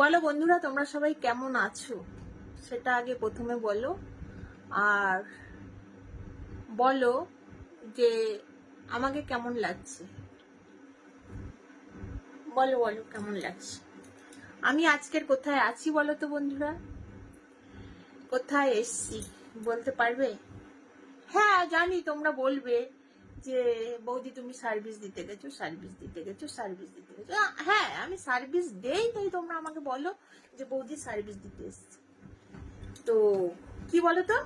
বলো বন্ধুরা, তোমরা সবাই কেমন আছো? সেটা আগে প্রথমে বলো। আর বলো যে আমাকে কেমন লাগছে? বলো বলো, কেমন লাগছে? আমি আজকের কোথায় আছি বলো তো বন্ধুরা? কোথায় এসছি, বলতে পারবে? হ্যাঁ জানি, তোমরা বলবে। যে, বৌদি, তুমি সার্ভিস দিতে গেছো সার্ভিস দিতে গেছো সার্ভিস দিতে গেছো। হ্যাঁ আমি সার্ভিস দেই তাই তোমরা আমাকে বলো যে, বৌদি সার্ভিস দিতে এসছি। তো, কি বলো তো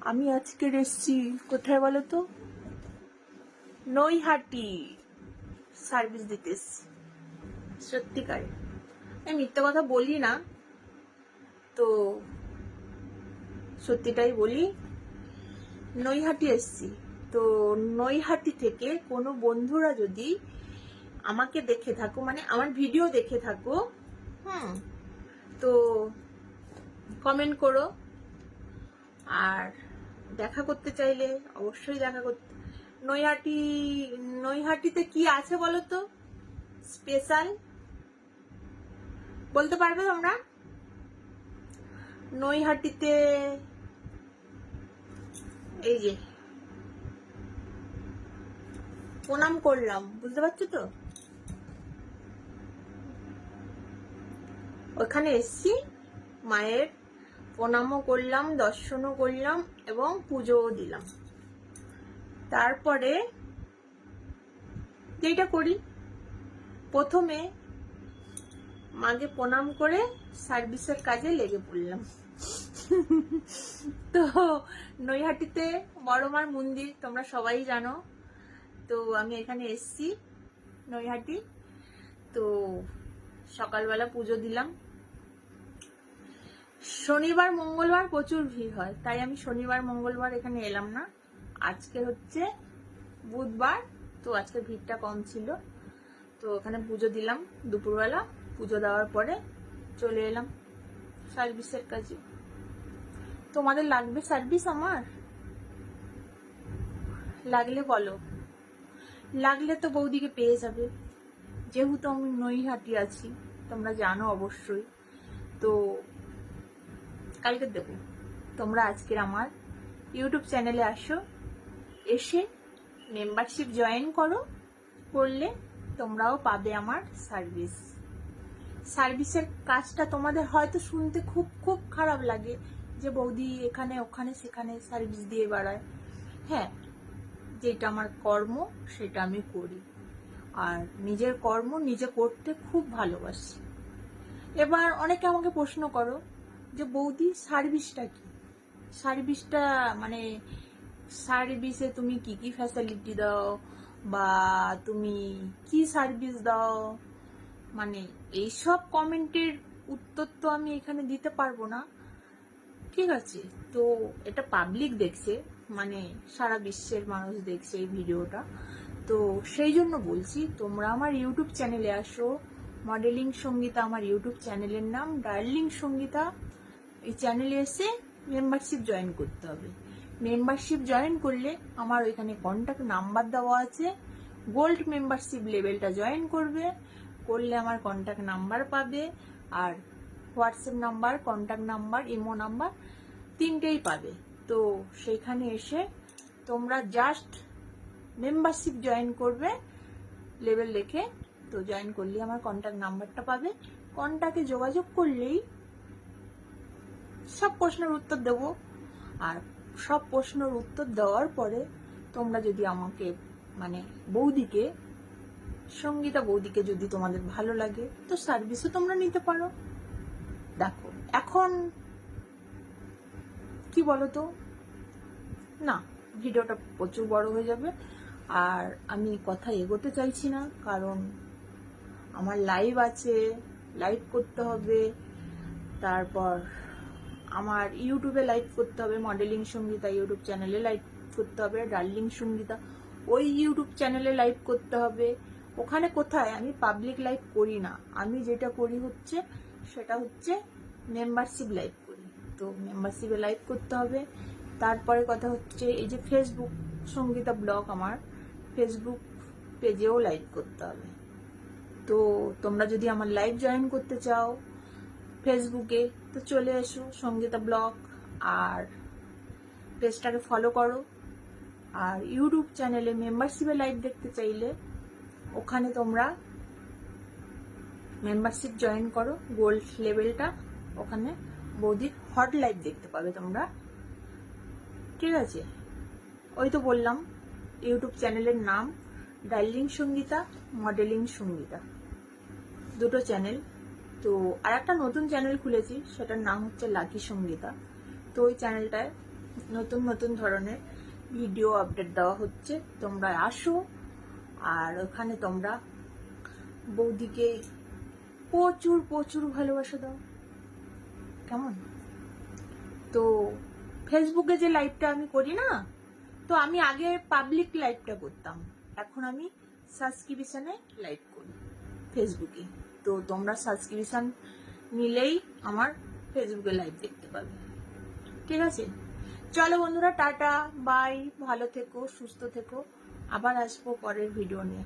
আমি আজকের এসছি, কোথায় বলো তো নৈহাটি সার্ভিস দিতে এসছি। সত্যিকার। আমি মিথ্যে কথা বলি না। তো, সত্যিটাই বলি নৈহাটি এসছি। তো নৈহাটি থেকে কোনো বন্ধুরা যদি আমাকে দেখে থাকো মানে আমার ভিডিও দেখে থাকো, হুম, তো কমেন্ট করো। আর দেখা করতে চাইলে অবশ্যই দেখা করতে, নৈহাটি, নৈহাটিতে কি আছে বলো তো? স্পেশাল বলতে পারবে তোমরা? নৈহাটিতে এই যে। প্রণাম করলাম, বুঝতে পারছ তো? ওখানে এসছি, মায়ের প্রণামও করলাম, দর্শনও করলাম এবং পুজোও দিলাম। তারপরে যেটা করি, প্রথমে মাকে প্রণাম করে সার্ভিসের কাজে লেগে পড়লাম। তো নৈহাটিতে বড়মার মন্দির, তোমরা সবাই জানো। তো আমি এখানে এসছি নৈহাটি। তো সকালবেলা পুজো দিলাম। শনিবার, মঙ্গলবার প্রচুর ভিড় হয়, তাই আমি শনিবার, মঙ্গলবার এখানে এলাম না। আজকে হচ্ছে বুধবার, তো আজকে ভিড়টা কম ছিল। তো ওখানে পুজো দিলাম দুপুরবেলা। পুজো দেওয়ার পরে চলে এলাম সার্ভিসের কাজে। তোমাদের লাগবে সার্ভিস আমার? লাগলে বলো। লাগলে তো বৌদিকে পেয়ে যাবে। যেহেতু আমি নৈহাটি আছি, তোমরা জানো অবশ্যই। তো কালকে দেবো। তোমরা আজকের আমার ইউটিউব চ্যানেলে আসো, এসে মেম্বারশিপ জয়েন করো, করলে তোমরাও পাবে আমার সার্ভিস সার্ভিসের কাজটা তোমাদের হয়তো শুনতে খুব খুব খারাপ লাগে। যে বৌদি এখানে, ওখানে, সেখানে সার্ভিস দিয়ে বেড়ায়। হ্যাঁ যেটা আমার কর্ম, সেটা আমি করি। আর নিজের কর্ম নিজে করতে খুব ভালোবাসি। এবার অনেকে আমাকে প্রশ্ন করো যে, বৌদি সার্ভিসটা কি? সার্ভিসটা মানে সার্ভিসে তুমি কি কি ফ্যাসিলিটি দাও? বা তুমি কি সার্ভিস দাও? মানে এইসব কমেন্টের উত্তর তো আমি এখানে দিতে পারব না। ঠিক আছে। তো এটা পাবলিক দেখছে মানে সারা বিশ্বের মানুষ দেখছে এই ভিডিওটা। তো সেই জন্য বলছি, তোমরা আমার ইউটিউব চ্যানেলে আসো। মডেলিং সঙ্গীতা আমার ইউটিউব চ্যানেলের নাম। ডার্লিং সঙ্গীতা এই চ্যানেলে এসে মেম্বারশিপ জয়েন করতে হবে। মেম্বারশিপ জয়েন করলে আমার ওইখানে কন্ট্যাক্ট নাম্বার দেওয়া আছে। গোল্ড মেম্বারশিপ লেভেলটা জয়েন করবে। করলে আমার কন্ট্যাক্ট নাম্বার পাবে। আর WhatsApp number contact number, imo number তিনটেই পাবে। তো সেইখানে এসে তোমরা জাস্ট মেম্বারশিপ জয়েন করবে লেভেল রেখে তো জয়েন করলে আমার কন্ট্যাক্ট নাম্বারটা পাবে। কন্ট্যাক্টে যোগাযোগ করলেই সব প্রশ্নের উত্তর দেব। আর সব প্রশ্নের উত্তর দেওয়ার পরে তোমরা যদি আমাকে মানে বৌদিকে, সঙ্গীতা বৌদিকে যদি তোমাদের ভালো লাগে, তো সার্ভিসও তোমরা নিতে পারো। দেখো, এখন কি বলো তো না, ভিডিওটা প্রচুর বড় হয়ে যাবে। আর আমি কথা এগোতে চাইছি না, কারণ আমার লাইভ আছে লাইভ করতে হবে। তারপর আমার ইউটিউবে লাইভ করতে হবে মডেলিং সঙ্গীতা ইউটিউব চ্যানেলে লাইভ করতে হবে ডার্লিং সঙ্গীতা, ওই ইউটিউব চ্যানেলে লাইভ করতে হবে। ওখানে কোথায়? আমি পাবলিক লাইভ করি না। আমি যেটা করি হচ্ছে সেটা হচ্ছে মেম্বারশিপ লাইভ করি। তো মেম্বারশিপে লাইভ করতে হবে। তারপরে কথা হচ্ছে এই যে ফেসবুক সঙ্গীতা ব্লগ আমার ফেসবুক পেজেও লাইভ করতে হবে। তো তোমরা যদি আমার লাইভ জয়েন করতে চাও ফেসবুকে তো চলে এসো সঙ্গীতা ব্লগ আর পেজটাকে ফলো করো। আর ইউটিউব চ্যানেলে মেম্বারশিপে লাইভ দেখতে চাইলে ওখানে তোমরা মেম্বারশিপ জয়েন করো গোল্ড লেভেলটা ওখানে বৌদির হট লাইভ দেখতে পাবে তোমরা। ঠিক আছে? ওই তো বললাম, ইউটিউব চ্যানেলের নাম ডার্লিং সঙ্গীতা, মডেলিং সঙ্গীতা। দুটো চ্যানেল। তো আর একটা নতুন চ্যানেল খুলেছি, সেটার নাম হচ্ছে লাকি সঙ্গীতা। তো ওই চ্যানেলটায় নতুন নতুন ধরনের ভিডিও আপডেট দেওয়া হচ্ছে। তোমরা আসো, আর ওখানে তোমরা বৌদিকে প্রচুর প্রচুর ভালোবাসা দাও। কেমন? তো ফেসবুকে যে লাইভটা আমি করি না, তো আমি আগে পাবলিক লাইভটা করতাম। এখন আমি সাবস্ক্রিপশনে লাইভ করি ফেসবুকে তো তোমরা সাবস্ক্রিপশন নিলেই আমার ফেসবুকে লাইভ দেখতে পাবে। ঠিক আছে? চলো বন্ধুরা, টাটা বাই ভালো থেকো, সুস্থ থেকো। আবার আসব পরের ভিডিও নিয়ে।